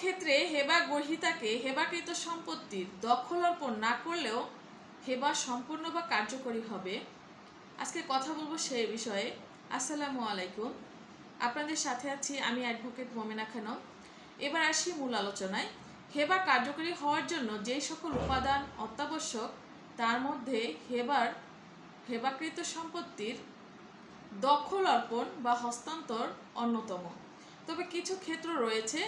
ক্ষেত্রে হেবা গ্রহীতাকে হেবাকৃত সম্পত্তির দখল অর্পণ না করলেও হেবা সম্পূর্ণ বা কার্যকরী হবে। আজকে কথা বলব সেই বিষয়ে। আসসালামু আলাইকুম। আপনাদের সাথে আছি আমি অ্যাডভোকেট মোমেনা খানম। এবার আসি মূল আলোচনায়। হেবা কার্যকরী হওয়ার জন্য যেই সকল উপাদান অত্যাবশ্যক, তার মধ্যে হেবার, হেবাকৃত সম্পত্তির দখল অর্পণ বা হস্তান্তর অন্যতম। তবে কিছু ক্ষেত্র রয়েছে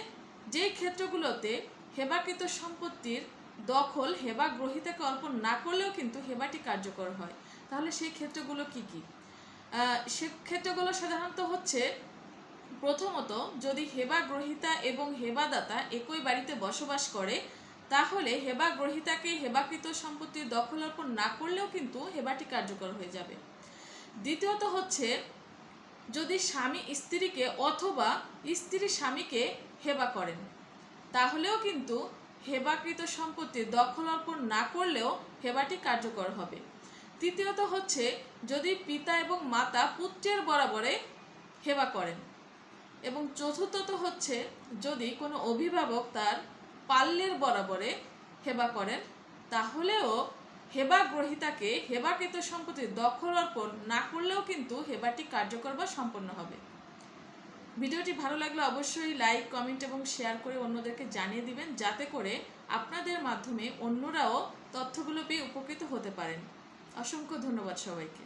যেই ক্ষেত্রগুলোতে হেবাকৃত সম্পত্তির দখল হেবা গ্রহীতাকে অর্পণ না করলেও কিন্তু হেবাটি কার্যকর হয়। তাহলে সেই ক্ষেত্রগুলো কি কি? সে ক্ষেত্রগুলো সাধারণত হচ্ছে, প্রথমত যদি হেবা গ্রহীতা এবং হেবাদাতা একই বাড়িতে বসবাস করে, তাহলে হেবা গ্রহীতাকে হেবাকৃত সম্পত্তির দখল অর্পণ না করলেও কিন্তু হেবাটি কার্যকর হয়ে যাবে। দ্বিতীয়ত হচ্ছে যদি স্বামী স্ত্রীকে অথবা স্ত্রী স্বামীকে হেবা করেন, তাহলেও কিন্তু হেবাকৃত সম্পত্তি দখল অর্পণ না করলেও হেবাটি কার্যকর হবে। তৃতীয়ত হচ্ছে, যদি পিতা এবং মাতা পুত্রের বরাবরে হেবা করেন। এবং চতুর্থত হচ্ছে, যদি কোনো অভিভাবক তার পাল্যের বরাবরে হেবা করেন, তাহলেও হেবা গ্রহীতাকে হেবাকৃত সম্পত্তির দখল অর্পণ না করলেও কিন্তু হেবাটি কার্যকর বা সম্পন্ন হবে। ভিডিওটি ভালো লাগলে অবশ্যই লাইক, কমেন্ট এবং শেয়ার করে অন্যদেরকে জানিয়ে দিবেন, যাতে করে আপনাদের মাধ্যমে অন্যরাও তথ্যগুলো পেয়ে উপকৃত হতে পারেন। অসংখ্য ধন্যবাদ সবাইকে।